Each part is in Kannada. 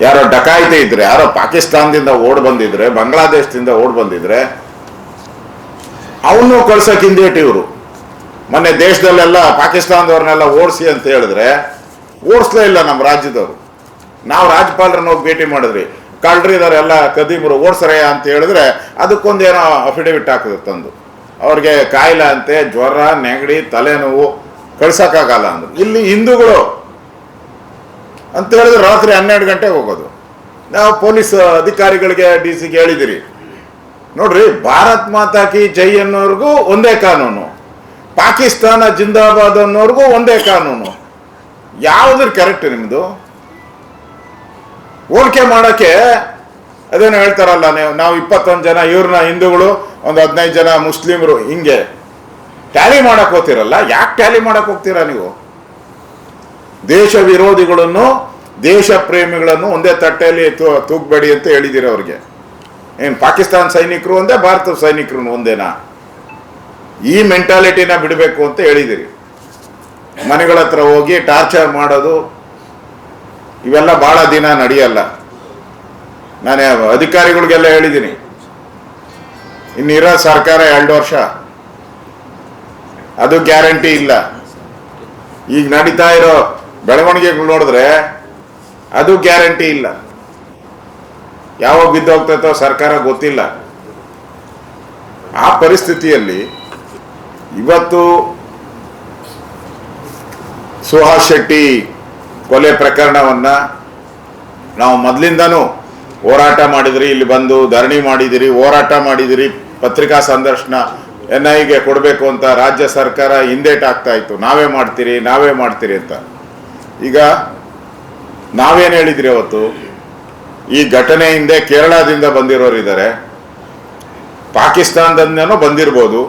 ಯಾರೋ ಡಕಾಯಿತಿ ಇದ್ರೆ, ಯಾರೋ ಪಾಕಿಸ್ತಾನದಿಂದ ಓಡ್ ಬಂದಿದ್ರೆ, ಬಾಂಗ್ಲಾದೇಶದಿಂದ ಓಡ್ ಬಂದಿದ್ರೆ, ಅವನು ಕಳ್ಸಕ್ ಹಿಂದೇಟಿ ಇವರು. ಮೊನ್ನೆ ದೇಶದಲ್ಲೆಲ್ಲ ಪಾಕಿಸ್ತಾನದವ್ರನ್ನೆಲ್ಲ ಓಡಿಸಿ ಅಂತ ಹೇಳಿದ್ರೆ, ಓಡಿಸ್ಲೇ ಇಲ್ಲ ನಮ್ಮ ರಾಜ್ಯದವರು. ನಾವು ರಾಜ್ಯಪಾಲರನ್ನ ಹೋಗಿ ಭೇಟಿ ಮಾಡಿದ್ರಿ. ಎಲ್ಲ ಕದೀಮರು ಓಡಿಸ್ರೆ ಅಂತ ಹೇಳಿದ್ರೆ, ಅದಕ್ಕೊಂದೇನೋ ಅಫಿಡವಿಟ್ ಹಾಕಿದ್ರು ತಂದು. ಅವ್ರಿಗೆ ಕಾಯಿಲೆ ಅಂತೆ, ಜ್ವರ, ನೆಗಡಿ, ತಲೆನೋವು ಕಳ್ಸಕ್ಕಾಗಲ್ಲ ಅಂದ್ರು. ಇಲ್ಲಿ ಹಿಂದೂಗಳು ಅಂತ ಹೇಳಿದ್ರೆ ರಾತ್ರಿ ಹನ್ನೆರಡು ಗಂಟೆಗೆ ಹೋಗೋದು. ನಾವು ಪೊಲೀಸ್ ಅಧಿಕಾರಿಗಳಿಗೆ ಡಿ ಸಿಗೆ ಹೇಳಿದಿರಿ. ನೋಡ್ರಿ, ಭಾರತ್ ಮಾತಾ ಕಿ ಜೈ ಅನ್ನೋರ್ಗೂ ಒಂದೇ ಕಾನೂನು. ಪಾಕಿಸ್ತಾನ ಜಿಂದಾಬಾದ್ ಅನ್ನೋರ್ಗೂ ಒಂದೇ ಕಾನೂನು. ಯಾವ್ದ್ರ ಕರೆಕ್ಟ್ ನಿಮ್ದು? ಹೋಲಿಕೆ ಮಾಡೋಕೆ ಅದೇನು ಹೇಳ್ತಾರಲ್ಲ, ನೀವು ನಾವು ಇಪ್ಪತ್ತೊಂದು ಜನ, ಇವ್ರನ್ನ ಹಿಂದೂಗಳು, ಒಂದು ಹದಿನೈದು ಜನ ಮುಸ್ಲಿಮರು ಹಿಂಗೆ. ಟ್ಯಾಲಿ ಮಾಡಕ್ಕೆ ಹೋಗ್ತಿರಲ್ಲ? ಯಾಕೆ ಟ್ಯಾಲಿ ಮಾಡಕ್ ಹೋಗ್ತೀರಾ ನೀವು? ದೇಶ ವಿರೋಧಿಗಳನ್ನು, ದೇಶ ಪ್ರೇಮಿಗಳನ್ನು ಒಂದೇ ತಟ್ಟೆಯಲ್ಲಿ ತೂಗ್ಬೇಡಿ ಅಂತ ಹೇಳಿದಿರಿ ಅವ್ರಿಗೆ. ಏನು, ಪಾಕಿಸ್ತಾನ ಸೈನಿಕರು ಒಂದೇ, ಭಾರತದ ಸೈನಿಕರು ಒಂದೇನಾ? ಈ ಮೆಂಟಾಲಿಟಿನ ಬಿಡಬೇಕು ಅಂತ ಹೇಳಿದಿರಿ. ಮನೆಗಳ ಹತ್ರ ಹೋಗಿ ಟಾರ್ಚರ್ ಮಾಡೋದು, ಇವೆಲ್ಲ ಬಹಳ ದಿನ ನಡೆಯಲ್ಲ. ನಾನು ಅಧಿಕಾರಿಗಳಿಗೆಲ್ಲ ಹೇಳಿದ್ದೀನಿ ಇನ್ನಿರೋ ಸರ್ಕಾರ ಎರಡು ವರ್ಷ. ಅದು ಗ್ಯಾರಂಟಿ ಇಲ್ಲ. ಈಗ ನಡೀತಾ ಇರೋ ಬೆಳವಣಿಗೆಗಳು ನೋಡಿದ್ರೆ ಅದು ಗ್ಯಾರಂಟಿ ಇಲ್ಲ. ಯಾವಾಗ ಬಿದ್ದೋಗ್ತೈತೋ ಸರ್ಕಾರ ಗೊತ್ತಿಲ್ಲ. ಆ ಪರಿಸ್ಥಿತಿಯಲ್ಲಿ ಇವತ್ತು ಸುಹಾಸ್ ಶೆಟ್ಟಿ ಕೊಲೆ ಪ್ರಕರಣವನ್ನ ನಾವು ಮೊದಲಿಂದನೂ ಹೋರಾಟ ಮಾಡಿದ್ರಿ, ಇಲ್ಲಿ ಬಂದು ಧರಣಿ ಮಾಡಿದಿರಿ, ಹೋರಾಟ ಮಾಡಿದಿರಿ, ಪತ್ರಿಕಾ ಸಂದರ್ಶನ, ಎನ್ ಐಗೆ ಕೊಡಬೇಕು ಅಂತ ರಾಜ್ಯ ಸರ್ಕಾರ ಹಿಂದೇಟ್ ಆಗ್ತಾ ಇತ್ತು. ನಾವೇ ಮಾಡ್ತೀರಿ ನಾವೇ ಮಾಡ್ತೀರಿ ಅಂತ. ಈಗ ನಾವೇನು ಹೇಳಿದ್ರಿ ಅವತ್ತು? ಈ ಘಟನೆ ಹಿಂದೆ ಕೇರಳದಿಂದ ಬಂದಿರೋರಿದ್ದಾರೆ ಪಾಕಿಸ್ತಾನದಿಂದನೂ ಬಂದಿರ್ಬೋದು.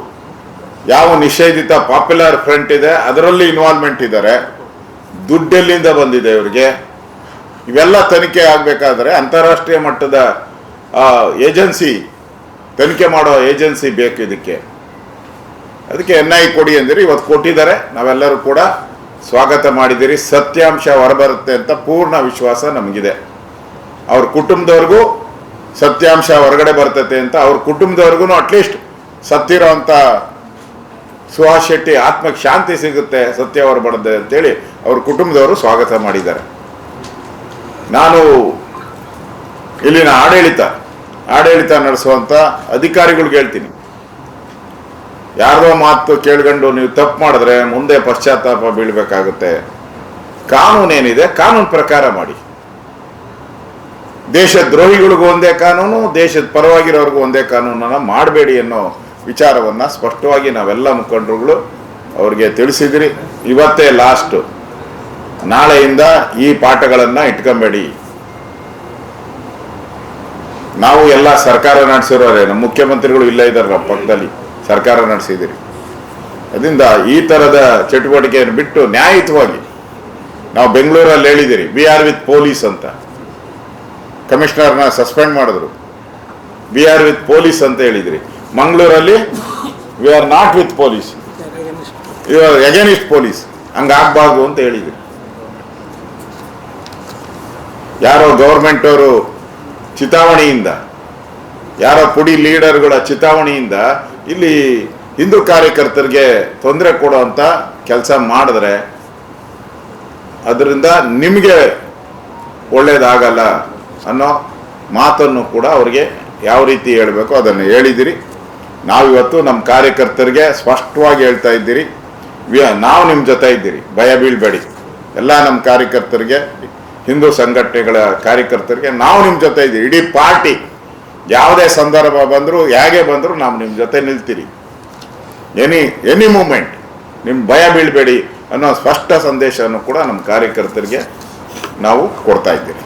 ಯಾವ ನಿಷೇಧಿತ ಪಾಪ್ಯುಲರ್ ಫ್ರಂಟ್ ಇದೆ, ಅದರಲ್ಲಿ ಇನ್ವಾಲ್ವ್ಮೆಂಟ್ ಇದ್ದಾರೆ. ದುಡ್ಡೆಲ್ಲಿಂದ ಬಂದಿದೆ ಇವರಿಗೆ. ಇವೆಲ್ಲ ತನಿಖೆ ಆಗಬೇಕಾದ್ರೆ ಅಂತಾರಾಷ್ಟ್ರೀಯ ಮಟ್ಟದ ಏಜೆನ್ಸಿ, ತನಿಖೆ ಮಾಡೋ ಏಜೆನ್ಸಿ ಬೇಕು ಇದಕ್ಕೆ. ಅದಕ್ಕೆ ಎನ್ ಐ ಕೊಡಿ ಅಂದಿರಿ, ಇವತ್ತು ಕೊಟ್ಟಿದ್ದಾರೆ. ನಾವೆಲ್ಲರೂ ಕೂಡ ಸ್ವಾಗತ ಮಾಡಿದಿರಿ, ಸತ್ಯಾಂಶ ಹೊರಬರುತ್ತೆ ಅಂತ ಪೂರ್ಣ ವಿಶ್ವಾಸ ನಮಗಿದೆ. ಅವ್ರ ಕುಟುಂಬದವ್ರಿಗೂ ಸತ್ಯಾಂಶ ಹೊರಗಡೆ ಬರ್ತೈತೆ ಅಂತ ಅವ್ರ ಕುಟುಂಬದವ್ರಿಗೂ ಅಟ್ಲೀಸ್ಟ್ ಸತ್ತಿರೋ ಅಂತ ಸುಹಾಸ್ ಶೆಟ್ಟಿ ಆತ್ಮಕ್ಕೆ ಶಾಂತಿ ಸಿಗುತ್ತೆ, ಸತ್ಯ ಹೊರಬಡದೆ ಅಂತೇಳಿ ಅವ್ರ ಕುಟುಂಬದವರು ಸ್ವಾಗತ ಮಾಡಿದ್ದಾರೆ. ನಾನು ಇಲ್ಲಿನ ಆಡಳಿತ ಆಡಳಿತ ನಡೆಸುವಂತ ಅಧಿಕಾರಿಗಳಿಗೆ ಹೇಳ್ತೀನಿ. ಯಾರ್ದೋ ಮಾತು ಕೇಳ್ಕೊಂಡು ನೀವು ತಪ್ಪು ಮಾಡಿದ್ರೆ ಮುಂದೆ ಪಶ್ಚಾತ್ತಾಪ ಬೀಳ್ಬೇಕಾಗುತ್ತೆ. ಕಾನೂನೇನಿದೆ? ಕಾನೂನು ಪ್ರಕಾರ ಮಾಡಿ. ದೇಶ ದ್ರೋಹಿಗಳಿಗೂ ಒಂದೇ ಕಾನೂನು, ದೇಶದ ಪರವಾಗಿರೋರಿಗೂ ಒಂದೇ ಕಾನೂನನ್ನ ಮಾಡಬೇಡಿ ಅನ್ನೋ ವಿಚಾರವನ್ನ ಸ್ಪಷ್ಟವಾಗಿ ನಾವೆಲ್ಲ ಮುಖಂಡರುಗಳು ಅವ್ರಿಗೆ ತಿಳಿಸಿದಿರಿ. ಇವತ್ತೇ ಲಾಸ್ಟು. ನಾಳೆಯಿಂದ ಈ ಪಾಠಗಳನ್ನ ಇಟ್ಕೊಂಬೇಡಿ. ನಾವು ಎಲ್ಲ ಸರ್ಕಾರ ನಡೆಸಿರೋರೇನು ನಮ್ಮ ಮುಖ್ಯಮಂತ್ರಿಗಳು ಇಲ್ಲ ಇದ್ದಾರೆ ಪಕ್ಕದಲ್ಲಿ. ಸರ್ಕಾರ ನಡೆಸಿದಿರಿ. ಅದರಿಂದ ಈ ತರದ ಚಟುವಟಿಕೆಯನ್ನು ಬಿಟ್ಟು ನ್ಯಾಯಯುತವಾಗಿ ನಾವು ಬೆಂಗಳೂರಲ್ಲಿ ಹೇಳಿದಿರಿ ವಿ ಆರ್ ವಿತ್ ಪೊಲೀಸ್ ಅಂತ. ಕಮಿಷನರ್ನ ಸಸ್ಪೆಂಡ್ ಮಾಡಿದ್ರು. ವಿ ಆರ್ ವಿತ್ ಪೊಲೀಸ್ ಅಂತ ಹೇಳಿದಿರಿ. ಮಂಗಳೂರಲ್ಲಿ we are not with police you are against police ಹಂಗಾಗಬಾರ್ದು ಅಂತ ಹೇಳಿದ್ರಿ. ಯಾರೋ ಗೌರ್ಮೆಂಟ್ ಅವರು ಚಿತಾವಣೆಯಿಂದ, ಯಾರೋ ಪುಡಿ ಲೀಡರ್ಗಳ ಚಿತಾವಣೆಯಿಂದ ಇಲ್ಲಿ ಹಿಂದೂ ಕಾರ್ಯಕರ್ತರಿಗೆ ತೊಂದರೆ ಕೊಡುವಂತ ಕೆಲಸ ಮಾಡಿದ್ರೆ ಅದರಿಂದ ನಿಮಗೆ ಒಳ್ಳೇದಾಗಲ್ಲ ಅನ್ನೋ ಮಾತನ್ನು ಕೂಡ ಅವರಿಗೆ ಯಾವ ರೀತಿ ಹೇಳಬೇಕು ಅದನ್ನು ಹೇಳಿದಿರಿ. ನಾವಿವತ್ತು ನಮ್ಮ ಕಾರ್ಯಕರ್ತರಿಗೆ ಸ್ಪಷ್ಟವಾಗಿ ಹೇಳ್ತಾ ಇದ್ದೀರಿ. ನಾವು ನಿಮ್ಮ ಜೊತೆ ಇದ್ದೀರಿ. ಭಯ ಬೀಳ್ಬೇಡಿ. ಎಲ್ಲ ನಮ್ಮ ಕಾರ್ಯಕರ್ತರಿಗೆ, ಹಿಂದೂ ಸಂಘಟನೆಗಳ ಕಾರ್ಯಕರ್ತರಿಗೆ ನಾವು ನಿಮ್ಮ ಜೊತೆ ಇದ್ದೀವಿ. ಇಡೀ ಪಾರ್ಟಿ ಯಾವುದೇ ಸಂದರ್ಭ ಬಂದರೂ, ಹೇಗೆ ಬಂದರೂ ನಾವು ನಿಮ್ಮ ಜೊತೆ ನಿಲ್ತೀರಿ. ಎನಿ ಎನಿ ಮೂಮೆಂಟ್ ನಿಮ್ಮ ಭಯ ಬೀಳಬೇಡಿ ಅನ್ನೋ ಸ್ಪಷ್ಟ ಸಂದೇಶವನ್ನು ಕೂಡ ನಮ್ಮ ಕಾರ್ಯಕರ್ತರಿಗೆ ನಾವು ಕೊಡ್ತಾ ಇದ್ದೀರಿ